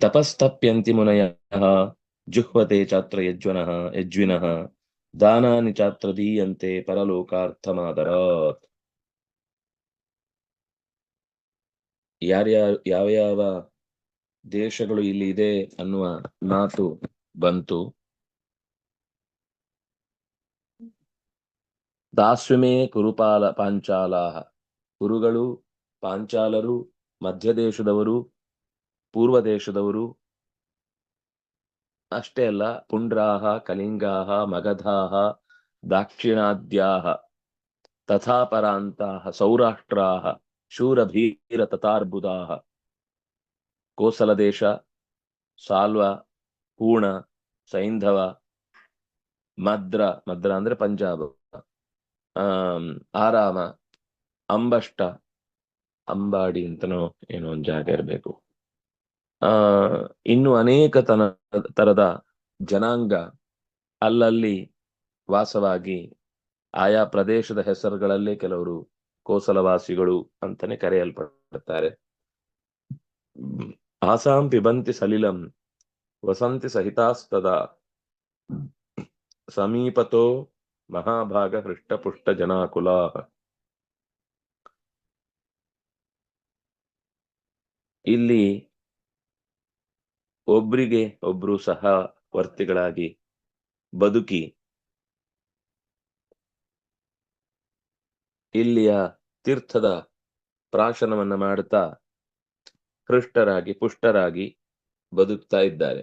ತಪಸ್ತಪ್ಯಂತಿ ಮುನಯಃ ಜುಹ್ವತೆ ಚಾತ್ರ ಯಜ್ವನಃ ಯಜ್ವಿನಃ ದಾನಾನಿ ಚಾತ್ರ ದೀಯಂತೆ ಪರಲೋಕಾರ್ಥಮಾದರಾತ್ ಯಾರ್ಯಾವ ಯಾವ ಯಾವ ದೇಶಗಳು ಇಲ್ಲಿ ಇದೆ ಅನ್ನುವ ಮಾತು ಬಂತು. ದಾಸ್ವಿಮೇ ಕುರುಪಾಲ ಪಾಂಚಾಲಾಹ, ಕುರುಗಳು ಪಾಂಚಾಲರು ಮಧ್ಯ ದೇಶದವರು, ಪೂರ್ವ ದೇಶದವರು, ಅಷ್ಟೇ ಅಲ್ಲ, ಪುಂಡ್ರಾಹ, ಕಲಿಂಗಾಹ, ಮಗಧಾಹ, ದಾಕ್ಷಿಣಾದ್ಯಾಹ, ತಥಾಪರಾಂತಾಹ, ಸೌರಾಷ್ಟ್ರಾಹ, ಶೂರಭೀರ ತಥಾರ್ಬುದಾಹ ಕೋಸಲ ದೇಶ, ಸಾಲ್ವ ಪೂರ್ಣ ಸೈಂಧವ, ಮದ್ರ ಮದ್ರ ಅಂದ್ರೆ ಪಂಜಾಬ್ ಆರಾಮ, ಅಂಬಷ್ಟ ಅಂಬಾಡಿ ಅಂತನೋ ಏನೋ ಒಂದು ಜಾಗ ಇರಬೇಕು ಆ, ಇನ್ನು ಅನೇಕ ತನ, ತರದ ಜನಾಂಗ ಅಲ್ಲಲ್ಲಿ ವಾಸವಾಗಿ ಆಯಾ ಪ್ರದೇಶದ ಹೆಸರುಗಳಲ್ಲೇ ಕೆಲವರು ಕೋಸಲವಾಸಿಗಳು ಅಂತಾನೆ ಕರೆಯಲ್ಪಡುತ್ತಾರೆ. ಆಸಾಂ ಪಿಬಂತಿ ಸಲಿಲಂ ವಸಂತಿ ಸಹಿತಾಸ್ತದ ಸಮೀಪತೋ ಮಹಾಭಾಗ ಹೃಷ್ಟಪುಷ್ಟ ಜನಾಕುಲಾ ಇಲ್ಲಿ ಒಬ್ರಿಗೆ ಒಬ್ರು ಸಹ ವರ್ತಿಗಳಾಗಿ ಬದುಕಿ ಇಲ್ಲಿಯ ತೀರ್ಥದ ಪ್ರಾಶನವನ್ನ ಮಾಡುತ್ತಾ ಹೃಷ್ಟರಾಗಿ ಪುಷ್ಟರಾಗಿ ಬದುಕ್ತಾ ಇದ್ದಾರೆ.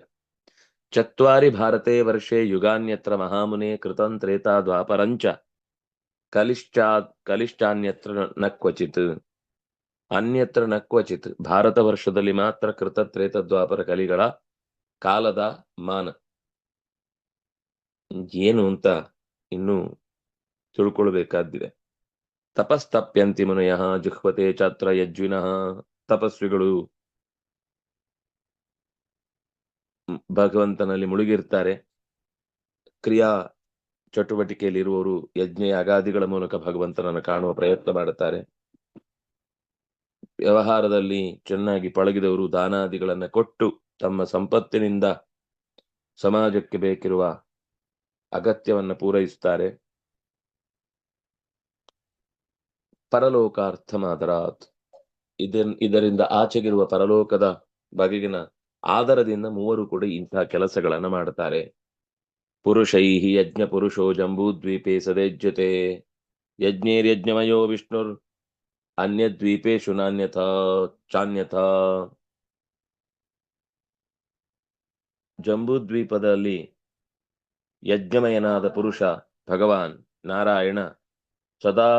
ಚತ್ವಾರಿ ಭಾರತೇ ವರ್ಷೆ ಯುಗಾನ್ಯತ್ರ ಮಹಾಮುನೆ ಕೃತಂ ತ್ರೇತಾ ದ್ವಾಪರಂಚ ಕಲಿಶ್ಚಾ ಕಲಿಶ್ಚಾನ್ಯತ್ರ ನ ಕ್ವಚಿತ್ ಅನ್ಯತ್ರ ನಕ್ವಚಿತ್. ಕ್ವಚಿತ್ ಭಾರತ ವರ್ಷದಲ್ಲಿ ಮಾತ್ರ ಕೃತ ತ್ರೇತ ದ್ವಾಪರ ಕಲಿಗಳ ಕಾಲದ ಮಾನ. ಏನು ಅಂತ ಇನ್ನು ತಿಳ್ಕೊಳ್ಬೇಕಾದ್ದಿದೆ. ತಪಸ್ತಪ್ಯಂತಿ ಮುನಯ ಜುಹ್ವತೆ ಚಾತ್ರ ಯಜ್ವಿನಃ ತಪಸ್ವಿಗಳು ಭಗವಂತನಲ್ಲಿ ಮುಳುಗಿರ್ತಾರೆ. ಕ್ರಿಯಾ ಚಟುವಟಿಕೆಯಲ್ಲಿರುವವರು ಯಜ್ಞ ಯಾಗಾದಿಗಳ ಮೂಲಕ ಭಗವಂತನನ್ನು ಕಾಣುವ ಪ್ರಯತ್ನ ಮಾಡುತ್ತಾರೆ. ವ್ಯವಹಾರದಲ್ಲಿ ಚೆನ್ನಾಗಿ ಪಳಗಿದವರು ದಾನಾದಿಗಳನ್ನು ಕೊಟ್ಟು ತಮ್ಮ ಸಂಪತ್ತಿನಿಂದ ಸಮಾಜಕ್ಕೆ ಬೇಕಿರುವ ಅಗತ್ಯವನ್ನು ಪೂರೈಸುತ್ತಾರೆ ಪರಲೋಕಾರ್ಥ ಮಾದರಾತ್ ಇದರಿಂದ ಆಚೆಗಿರುವ ಪರಲೋಕದ ಬಗೆಗಿನ ಆಧಾರದಿಂದ ಮೂವರು ಕೂಡ ಇಂತಹ ಕೆಲಸಗಳನ್ನು ಮಾಡುತ್ತಾರೆ. ಪುರುಷೈಹಿ ಯಜ್ಞ ಪುರುಷೋ ಜಂಬೂದ್ವೀಪೆ ಸದೇಜ್ಯತೆ. ಯಜ್ಞೇರ್ಯಜ್ಞಮಯೋ ವಿಷ್ಣುರ್ ಅನ್ಯದ್ವೀಪೇಶು ಶುನಾನ್ಯಥ ಚಾನ್ಯಥ ಜಂಬೂದ್ವೀಪದಲ್ಲಿ ಯಜ್ಞಮಯನಾದ ಪುರುಷ ಭಗವಾನ್ ನಾರಾಯಣ ಸದಾ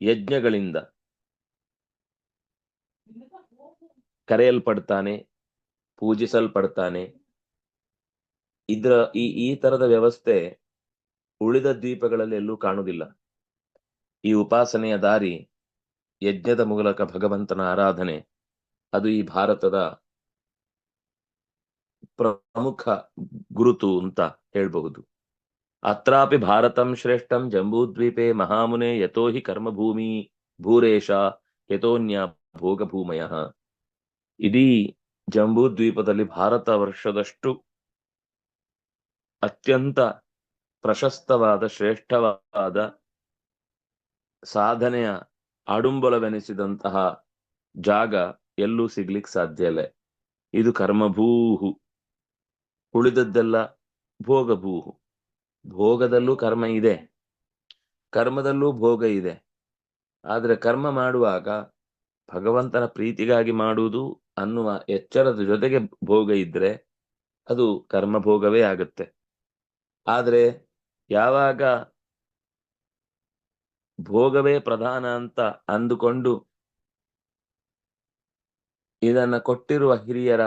ಯಜ್ಞಗಳಿಂದ ಕರೆಯಲ್ಪಡ್ತಾನೆ, ಪೂಜಿಸಲ್ಪಡ್ತಾನೆ. ಇದ್ರ, ಈ ಈ ತರದ ವ್ಯವಸ್ಥೆ ಉಳಿದ ದ್ವೀಪಗಳಲ್ಲಿ ಎಲ್ಲೂ ಕಾಣುವುದಿಲ್ಲ. ಈ ಉಪಾಸನೆಯ ದಾರಿ ಯಜ್ಞದ ಮೂಲಕ ಭಗವಂತನ ಆರಾಧನೆ. ಅದು ಈ ಭಾರತದ ಪ್ರಮುಖ ಗುರುತು ಅಂತ ಹೇಳ್ಬಹುದು. ಅತ್ರಾಪಿ ಭಾರತಂ ಶ್ರೇಷ್ಠಂ ಜಂಬೂದ್ವೀಪೆ ಮಹಾಮುನೆ ಯತೋ ಹಿ ಕರ್ಮಭೂಮಿ ಭೂರೇಶ ಯಥೋನ್ಯ ಭೋಗಭೂಮಯ. ಇಡೀ ಜಂಬೂದ್ವೀಪದಲ್ಲಿ ಭಾರತ ವರ್ಷದಷ್ಟು ಅತ್ಯಂತ ಪ್ರಶಸ್ತವಾದ, ಶ್ರೇಷ್ಠವಾದ ಸಾಧನೆಯ ಆಡುಂಬಲವೆನಿಸಿದಂತಹ ಜಾಗ ಎಲ್ಲೂ ಸಿಗ್ಲಿಕ್ಕೆ ಸಾಧ್ಯ ಇಲ್ಲ. ಇದು ಕರ್ಮಭೂಹು. ಉಳಿದದ್ದೆಲ್ಲ ಭೋಗಭೂಹು. ಭೋಗದಲ್ಲೂ ಕರ್ಮ ಇದೆ. ಕರ್ಮದಲ್ಲೂ ಭೋಗ ಇದೆ. ಆದರೆ ಕರ್ಮ ಮಾಡುವಾಗ ಭಗವಂತನ ಪ್ರೀತಿಗಾಗಿ ಮಾಡುವುದು ಅನ್ನುವ ಎಚ್ಚರದ ಜೊತೆಗೆ ಭೋಗ ಇದ್ರೆ ಅದು ಕರ್ಮಭೋಗವೇ ಆಗುತ್ತೆ. ಆದರೆ ಯಾವಾಗ ಭೋಗವೇ ಪ್ರಧಾನ ಅಂತ ಅಂದುಕೊಂಡು ಇದನ್ನ ಕೊಟ್ಟಿರುವ ಹಿರಿಯರ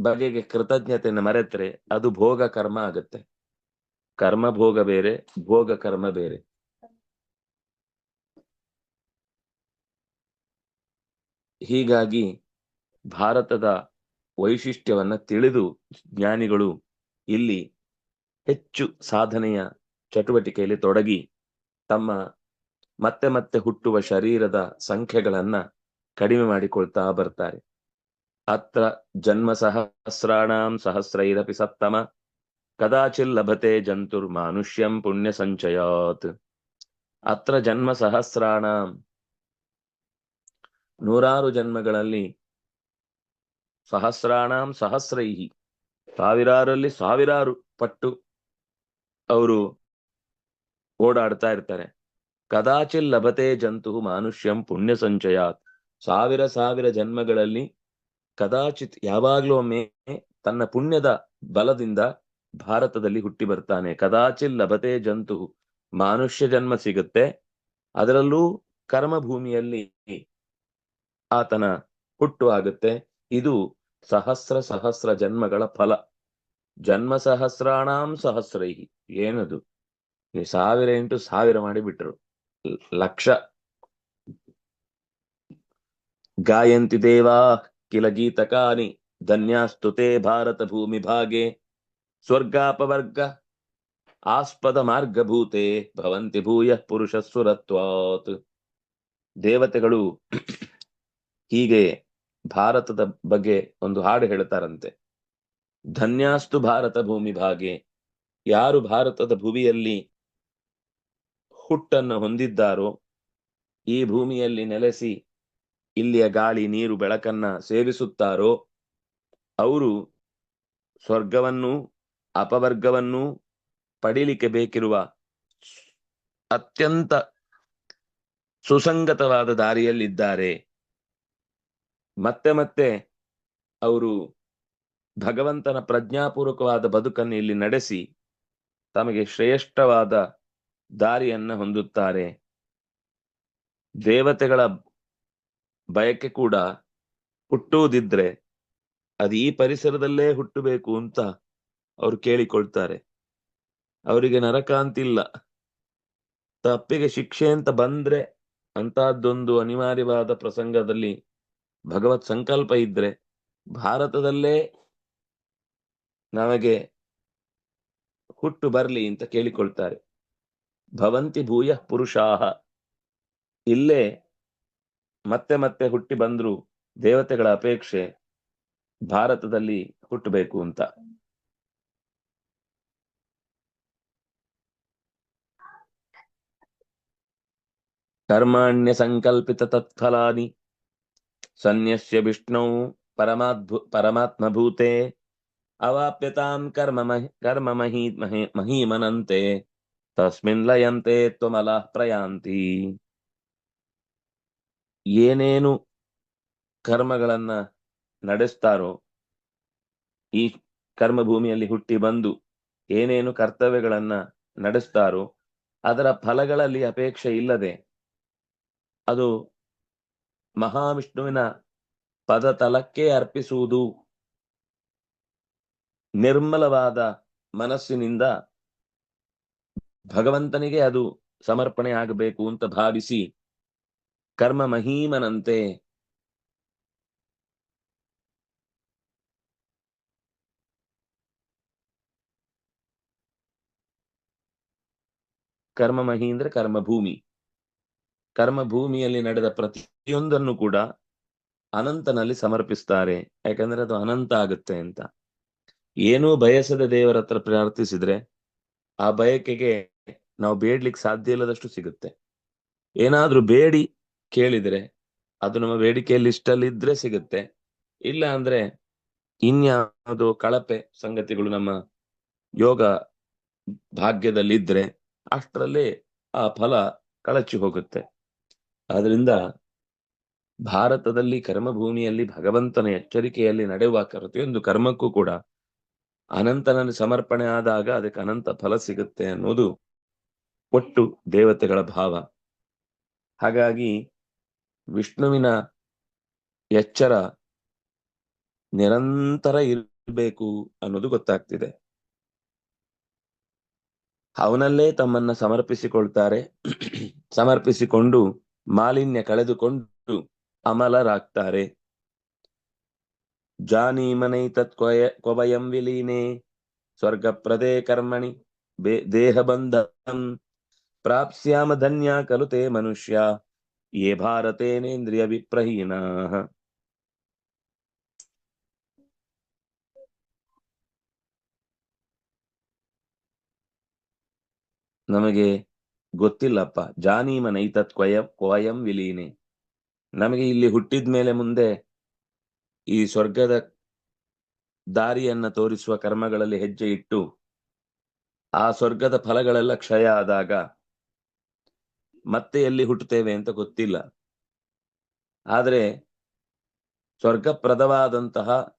ಬಗೆಗೆ ಕೃತಜ್ಞತೆಯನ್ನು ಮರೆತರೆ ಅದು ಭೋಗ ಕರ್ಮ ಆಗುತ್ತೆ. ಕರ್ಮ ಭೋಗ ಬೇರೆ, ಭೋಗ ಕರ್ಮ ಬೇರೆ. ಹೀಗಾಗಿ ಭಾರತದ ವೈಶಿಷ್ಟ್ಯವನ್ನ ತಿಳಿದು ಜ್ಞಾನಿಗಳು ಇಲ್ಲಿ ಹೆಚ್ಚು ಸಾಧನೆಯ ಚಟುವಟಿಕೆಯಲ್ಲಿ ತೊಡಗಿ ತಮ್ಮ ಮತ್ತೆ ಮತ್ತೆ ಹುಟ್ಟುವ ಶರೀರದ ಸಂಖ್ಯೆಗಳನ್ನ ಕಡಿಮೆ ಮಾಡಿಕೊಳ್ತಾ ಬರ್ತಾರೆ. ಅತ್ರ ಜನ್ಮ ಸಹಸ್ರಾಣಾಂ ಸಹಸ್ರೈರಪಿ ಸಪ್ತಮ. ಕದಾಚಿಲ್ ಲಭತೆ ಜಂತುರ್ ಮಾನುಷ್ಯಂ ಪುಣ್ಯ ಸಂಚಯಾತ್ ಅತ್ರ ಜನ್ಮ ಸಹಸ್ರಾಣಾಂ ನೂರಾರು ಜನ್ಮಗಳಲ್ಲಿ ಸಹಸ್ರಾಣಾಂ ಸಹಸ್ರೈಹಿ. ಸಾವಿರಾರಲ್ಲಿ ಸಾವಿರಾರು ಪಟ್ಟು ಅವರು ಓಡಾಡ್ತಾ ಇರ್ತಾರೆ. ಕದಾಚಿಲ್ ಲಭತೆ ಜಂತು ಮಾನುಷ್ಯಂ ಪುಣ್ಯ ಸಂಚಯಾತ್. ಸಾವಿರ ಸಾವಿರ ಜನ್ಮಗಳಲ್ಲಿ ಕದಾಚಿತ್ ಯಾವಾಗ್ಲೂ ಒಮ್ಮೆ ತನ್ನ ಪುಣ್ಯದ ಬಲದಿಂದ ಭಾರತದಲ್ಲಿ ಹುಟ್ಟಿ ಬರ್ತಾನೆ. ಕದಾಚಿಲ್ ಲಭತೆ ಜಂತು ಮಾನುಷ್ಯ ಜನ್ಮ ಸಿಗುತ್ತೆ. ಅದರಲ್ಲೂ ಕರ್ಮಭೂಮಿಯಲ್ಲಿ ಆತನ ಹುಟ್ಟು ಆಗುತ್ತೆ. ಇದು ಸಹಸ್ರ ಸಹಸ್ರ ಜನ್ಮಗಳ ಫಲ. ಜನ್ಮ ಸಹಸ್ರಾಣಾಂ ಸಹಸ್ರೈ ಏನದು? ಈ ಸಾವಿರ ಇಂಟು ಸಾವಿರ ಮಾಡಿ ಬಿಟ್ರು. ಲಕ್ಷ. ಗಾಯಂತಿ ದೇವಾ ಕಿಲ ಗೀತಕಾನಿ ಧನ್ಯಾಸ್ತುತೆ ಭಾರತ ಭೂಮಿ ಭಾಗೆ. ಸ್ವರ್ಗಾಪವರ್ಗ ಆಸ್ಪದ ಮಾರ್ಗಭೂತೆ ಭವಂತಿ ಭೂಯ ಪುರುಷ ಸುರತ್ವಾತ್. ದೇವತೆಗಳು ಹೀಗೆ ಭಾರತದ ಬಗ್ಗೆ ಒಂದು ಹಾಡು ಹೇಳ್ತಾರಂತೆ. ಧನ್ಯಾಸ್ತು ಭಾರತ ಭೂಮಿ ಭಾಗೆ. ಯಾರು ಭಾರತದ ಭುವಿಯಲ್ಲಿ ಹುಟ್ಟನ್ನು ಹೊಂದಿದ್ದಾರೋ ಈ ಭೂಮಿಯಲ್ಲಿ ನೆಲೆಸಿ ಇಲ್ಲಿಯ ಗಾಳಿ ನೀರು ಬೆಳಕನ್ನ ಸೇವಿಸುತ್ತಾರೋ ಅವರು ಸ್ವರ್ಗವನ್ನು ಅಪವರ್ಗವನ್ನು ಪಡೀಲಿಕ್ಕೆ ಬೇಕಿರುವ ಅತ್ಯಂತ ಸುಸಂಗತವಾದ ದಾರಿಯಲ್ಲಿದ್ದಾರೆ. ಮತ್ತೆ ಮತ್ತೆ ಅವರು ಭಗವಂತನ ಪ್ರಜ್ಞಾಪೂರ್ವಕವಾದ ಬದುಕನ್ನು ಇಲ್ಲಿ ನಡೆಸಿ ತಮಗೆ ಶ್ರೇಷ್ಠವಾದ ದಾರಿಯನ್ನ ಹೊಂದುತ್ತಾರೆ. ದೇವತೆಗಳ ಬಯಕೆ ಕೂಡ ಹುಟ್ಟುವುದಿದ್ರೆ ಅದು ಈ ಪರಿಸರದಲ್ಲೇ ಹುಟ್ಟಬೇಕು ಅಂತ ಅವರು ಕೇಳಿಕೊಳ್ತಾರೆ. ಅವರಿಗೆ ನರಕ ಅಂತಿಲ್ಲ ತಪ್ಪಿಗೆ ಶಿಕ್ಷೆ ಅಂತ ಬಂದ್ರೆ ಅಂತಹದ್ದೊಂದು ಅನಿವಾರ್ಯವಾದ ಪ್ರಸಂಗದಲ್ಲಿ ಭಗವತ್ ಸಂಕಲ್ಪ ಇದ್ರೆ ಭಾರತದಲ್ಲೇ ನಮಗೆ ಹುಟ್ಟು ಬರಲಿ ಅಂತ ಕೇಳಿಕೊಳ್ತಾರೆ. ಭವಂತಿ ಭೂಯ ಪುರುಷಾಹ. ಇಲ್ಲೇ ಮತ್ತೆ ಮತ್ತೆ ಹುಟ್ಟಿ ಬಂದ್ರು ದೇವತೆಗಳ ಅಪೇಕ್ಷೆ ಭಾರತದಲ್ಲಿ ಹುಟ್ಟಬೇಕು ಅಂತ. ಕರ್ಮಾಣ್ಯ ಸಂಕಲ್ಪಿತ ತತ್ಫಲಾನಿ. ಸನ್ಯಸ್ಯ ವಿಷ್ಣು ಪರಮಾದ್ಭು ಪರಮಾತ್ಮಭೂತೆ. ಅವಾಪ್ಯತಾಂ ಕರ್ಮ ಕರ್ಮ ಮಹಿ ಮಹೀಮನಂತೆ. ತಸ್ಮಿನ್ ಲಯಂತೆ ತ್ವಮಲ ಪ್ರಯಾಂತಿ ಏನೇನು ಕರ್ಮಗಳನ್ನ ನಡೆಸ್ತಾರೋ ಈ ಕರ್ಮಭೂಮಿಯಲ್ಲಿ ಹುಟ್ಟಿ ಬಂದು ಏನೇನು ಕರ್ತವ್ಯಗಳನ್ನ ನಡೆಸ್ತಾರೋ ಅದರ ಫಲಗಳಲ್ಲಿ ಅಪೇಕ್ಷೆ ಇಲ್ಲದೆ ಅದು ಮಹಾವಿಷ್ಣುವಿನ ಪದತಲಕ್ಕೆ ಅರ್ಪಿಸುವುದು ನಿರ್ಮಲವಾದ ಮನಸ್ಸಿನಿಂದ ಭಗವಂತನಿಗೆ ಅದು ಸಮರ್ಪಣೆ ಆಗಬೇಕು ಅಂತ ಭಾವಿಸಿ ಕರ್ಮ ಮಹೀಮನಂತೆ ಕರ್ಮ ಮಹಿ ಅಂದ್ರೆ ಕರ್ಮಭೂಮಿ ಕರ್ಮಭೂಮಿಯಲ್ಲಿ ನಡೆದ ಪ್ರತಿಯೊಂದನ್ನು ಕೂಡ ಅನಂತನಲ್ಲಿ ಸಮರ್ಪಿಸ್ತಾರೆ. ಯಾಕಂದ್ರೆ ಅದು ಅನಂತ ಆಗುತ್ತೆ ಅಂತ. ಏನೂ ಬಯಸದ ದೇವರ ಹತ್ರ ಪ್ರಾರ್ಥಿಸಿದ್ರೆ ಆ ಬಯಕೆಗೆ ನಾವು ಬೇಡ್ಲಿಕ್ಕೆ ಸಾಧ್ಯ ಇಲ್ಲದಷ್ಟು ಸಿಗುತ್ತೆ. ಏನಾದ್ರೂ ಬೇಡಿ ಕೇಳಿದ್ರೆ, ಅದು ನಮ್ಮ ಬೇಡಿಕೆಯಲ್ಲಿ ಅಲ್ಲಿ ಇದ್ರೆ ಸಿಗುತ್ತೆ. ಇಲ್ಲ ಅಂದ್ರೆ ಇನ್ಯಾವುದೋ ಕಳಪೆ ಸಂಗತಿಗಳು ನಮ್ಮ ಯೋಗ ಭಾಗ್ಯದಲ್ಲಿ ಇದ್ರೆ ಅಷ್ಟರಲ್ಲಿ ಆ ಫಲ ಕಳಚಿ ಹೋಗುತ್ತೆ. ಆದ್ರಿಂದ ಭಾರತದಲ್ಲಿ ಕರ್ಮಭೂಮಿಯಲ್ಲಿ ಭಗವಂತನ ಎಚ್ಚರಿಕೆಯಲ್ಲಿ ನಡೆಯುವ ಪ್ರತಿಯೊಂದು ಕರ್ಮಕ್ಕೂ ಕೂಡ ಅನಂತನಲ್ಲಿ ಸಮರ್ಪಣೆ ಆದಾಗ ಅದಕ್ಕೆ ಅನಂತ ಫಲ ಸಿಗುತ್ತೆ ಅನ್ನೋದು ಒಟ್ಟು ದೇವತೆಗಳ ಭಾವ. ಹಾಗಾಗಿ ವಿಷ್ಣುವಿನ ಎಚ್ಚರ ನಿರಂತರ ಇರಬೇಕು ಅನ್ನೋದು ಗೊತ್ತಾಗ್ತಿದೆ. ಅವನಲ್ಲೇ ತಮ್ಮನ್ನ ಸಮರ್ಪಿಸಿಕೊಳ್ತಾರೆ. ಸಮರ್ಪಿಸಿಕೊಂಡು ಮಾಲಿನ್ಯ ಕಳೆದುಕೊಂಡು ಅಮಲರಾಗ್ತಾರೆ. ಜಾನೀಮನೈತತ್ ಕೊಯ, ಕೊಬಯಂ ವಿಲೀನೆ ಸ್ವರ್ಗಪ್ರದೇ ಕರ್ಮಣಿ ಬೇ, ದೇಹ ಬಂಧಂ ಪ್ರಾಪ್ಸ್ಯಾಮ ಧನ್ಯ ಖಲು ತೇ ಮನುಷ್ಯ, ಯೇ ಭಾರತೇನೇಂದ್ರಿಯ ವಿಪ್ರಹೀನಾಃ. ನಮಗೆ ಗೊತ್ತಿಲ್ಲಪ್ಪ ಜಾನೀಮ ನೈತತ್ ಕ್ವಯಂ ಕ್ವಯಂ ವಿಲೀನೆ. ನಮಗೆ ಇಲ್ಲಿ ಹುಟ್ಟಿದ ಮೇಲೆ ಮುಂದೆ ಈ ಸ್ವರ್ಗದ ದಾರಿಯನ್ನ ತೋರಿಸುವ ಕರ್ಮಗಳಲ್ಲಿ ಹೆಜ್ಜೆ ಇಟ್ಟು, ಆ ಸ್ವರ್ಗದ ಫಲಗಳೆಲ್ಲ ಕ್ಷಯ ಆದಾಗ ಮತ್ತೆ ಎಲ್ಲಿ ಹುಟ್ಟುತ್ತೇವೆ ಅಂತ ಗೊತ್ತಿಲ್ಲ. ಆದರೆ ಸ್ವರ್ಗಪ್ರದವಾದಂತಹ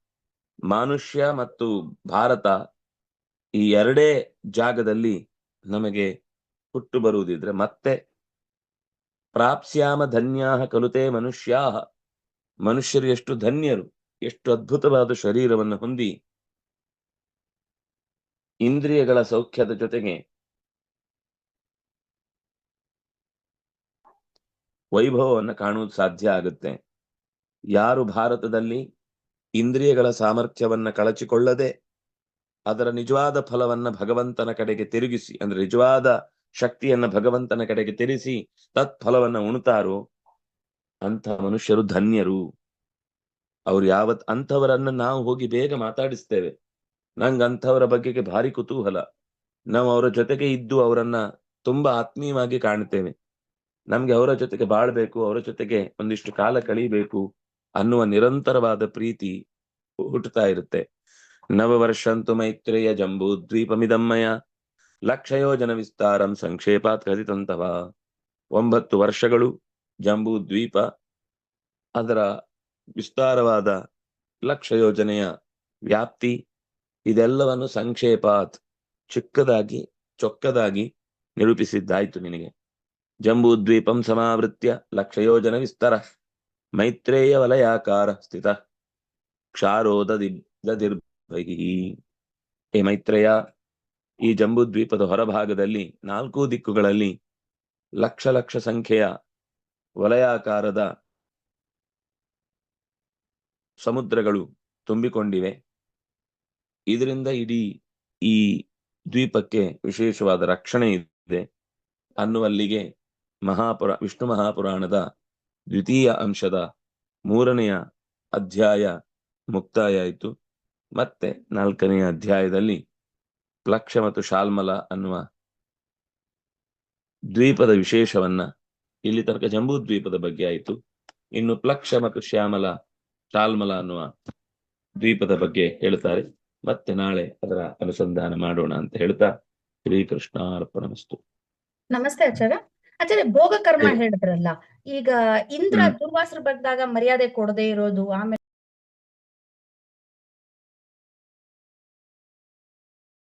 ಮನುಷ್ಯ ಮತ್ತು ಭಾರತ ಈ ಎರಡೇ ಜಾಗದಲ್ಲಿ ನಮಗೆ ಹುಟ್ಟು ಬರುವುದಿದ್ರೆ ಮತ್ತೆ ಪ್ರಾಪ್ಸ್ಯಾಮ ಧನ್ಯಾಹ ಕಲುತೆ ಮನುಷ್ಯಾಹ. ಮನುಷ್ಯರು ಎಷ್ಟು ಧನ್ಯರು, ಎಷ್ಟು ಅದ್ಭುತವಾದ ಶರೀರವನ್ನು ಹೊಂದಿ ಇಂದ್ರಿಯಗಳ ಸೌಖ್ಯದ ಜೊತೆಗೆ ವೈಭವವನ್ನು ಕಾಣುವುದು ಸಾಧ್ಯ ಆಗುತ್ತೆ. ಯಾರು ಭಾರತದಲ್ಲಿ ಇಂದ್ರಿಯಗಳ ಸಾಮರ್ಥ್ಯವನ್ನ ಕಳಚಿಕೊಳ್ಳದೆ ಅದರ ನಿಜವಾದ ಫಲವನ್ನ ಭಗವಂತನ ಕಡೆಗೆ ತಿರುಗಿಸಿ, ಅಂದ್ರೆ ನಿಜವಾದ ಶಕ್ತಿಯನ್ನ ಭಗವಂತನ ಕಡೆಗೆ ತಿರುಗಿಸಿ ತತ್ಫಲವನ್ನ ಉಣ್ತಾರೋ ಅಂಥ ಮನುಷ್ಯರು ಧನ್ಯರು. ಅವ್ರು ಯಾವತ್ ಅಂಥವರನ್ನ ನಾವು ಹೋಗಿ ಬೇಗ ಮಾತಾಡಿಸ್ತೇವೆ. ನಂಗೆ ಅಂಥವರ ಬಗ್ಗೆಗೆ ಭಾರಿ ಕುತೂಹಲ. ನಾವು ಅವರ ಜೊತೆಗೆ ಇದ್ದು ಅವರನ್ನ ತುಂಬಾ ಆತ್ಮೀಯವಾಗಿ ಕಾಣ್ತೇವೆ. ನಮ್ಗೆ ಅವರ ಜೊತೆಗೆ ಬಾಳ್ಬೇಕು, ಅವರ ಜೊತೆಗೆ ಒಂದಿಷ್ಟು ಕಾಲ ಕಳಿಬೇಕು ಅನ್ನುವ ನಿರಂತರವಾದ ಪ್ರೀತಿ ಹುಟ್ಟುತ್ತಾ ಇರುತ್ತೆ. ನವ ವರ್ಷಂತು ಮೈತ್ರೇಯ ಜಂಬೂ ದ್ವೀಪಮಿದಮ್ಮಯ ಲಕ್ಷ ಯೋಜನ ವಿಸ್ತಾರಂ ಸಂಕ್ಷೇಪಾತ್ ಕಲಿತಂತವ ಒಂಬತ್ತು ವರ್ಷಗಳು ಜಂಬೂ ದ್ವೀಪ ಅದರ ವಿಸ್ತಾರವಾದ ಲಕ್ಷ ಯೋಜನೆಯ ವ್ಯಾಪ್ತಿ, ಇದೆಲ್ಲವನ್ನು ಸಂಕ್ಷೇಪಾತ್ ಚಿಕ್ಕದಾಗಿ, ಚೊಕ್ಕದಾಗಿ ನಿರೂಪಿಸಿದ್ದಾಯ್ತು ನಿನಗೆ. ಜಂಬೂ ದ್ವೀಪಂ ಸಮಾವೃತ್ಯ ಲಕ್ಷಯೋಜನ ವಿಸ್ತರ. ಮೈತ್ರೇಯ ವಲಯಾಕಾರ ಸ್ಥಿತ. ಕ್ಷಾರೋದ ದಿರ್ಭಿ ಏ ಮೈತ್ರೇಯ, ಈ ಜಂಬೂದ್ವೀಪದ ಹೊರಭಾಗದಲ್ಲಿ ನಾಲ್ಕು ದಿಕ್ಕುಗಳಲ್ಲಿ ಲಕ್ಷ ಲಕ್ಷ ಸಂಖ್ಯೆಯ ವಲಯಾಕಾರದ ಸಮುದ್ರಗಳು ತುಂಬಿಕೊಂಡಿವೆ. ಇದರಿಂದ ಇಡೀ ಈ ದ್ವೀಪಕ್ಕೆ ವಿಶೇಷವಾದ ರಕ್ಷಣೆ ಇದೆ. ಅನ್ನುವಲ್ಲಿಗೆ ಮಹಾಪುರ, ವಿಷ್ಣು ಮಹಾಪುರಾಣದ ದ್ವಿತೀಯ ಅಂಶದ ಮೂರನೆಯ ಅಧ್ಯಾಯ ಮುಕ್ತಾಯ ಆಯಿತು. ಮತ್ತೆ ನಾಲ್ಕನೆಯ ಅಧ್ಯಾಯದಲ್ಲಿ ಪ್ಲಕ್ಷ ಮತ್ತು ಶಾಲ್ಮಲ ಅನ್ನುವ ದ್ವೀಪದ ವಿಶೇಷವನ್ನ ಇಲ್ಲಿ ತನಕ ಜಂಬೂ ದ್ವೀಪದ ಬಗ್ಗೆ ಆಯಿತು. ಇನ್ನು ಪ್ಲಕ್ಷ ಮತ್ತು ಶ್ಯಾಮಲ, ಶಾಲ್ಮಲ ಅನ್ನುವ ದ್ವೀಪದ ಬಗ್ಗೆ ಹೇಳ್ತಾರೆ. ಮತ್ತೆ ನಾಳೆ ಅದರ ಅನುಸಂಧಾನ ಮಾಡೋಣ ಅಂತ ಹೇಳ್ತಾ ಶ್ರೀಕೃಷ್ಣ ಅರ್ಪಣಮಸ್ತು ನಮಸ್ತೆ ಆಚಾರ್ಯ. ಆಚಾರ್ಯ ಭೋಗ ಕರ್ಮ ಹೇಳಿದ್ರಲ್ಲ ಈಗ ಇಂದ್ರ ದುರ್ವಾಸರ ಬಂದಾಗ ಮರ್ಯಾದೆ ಕೊಡದೆ ಇರೋದು ಆಮೇಲೆ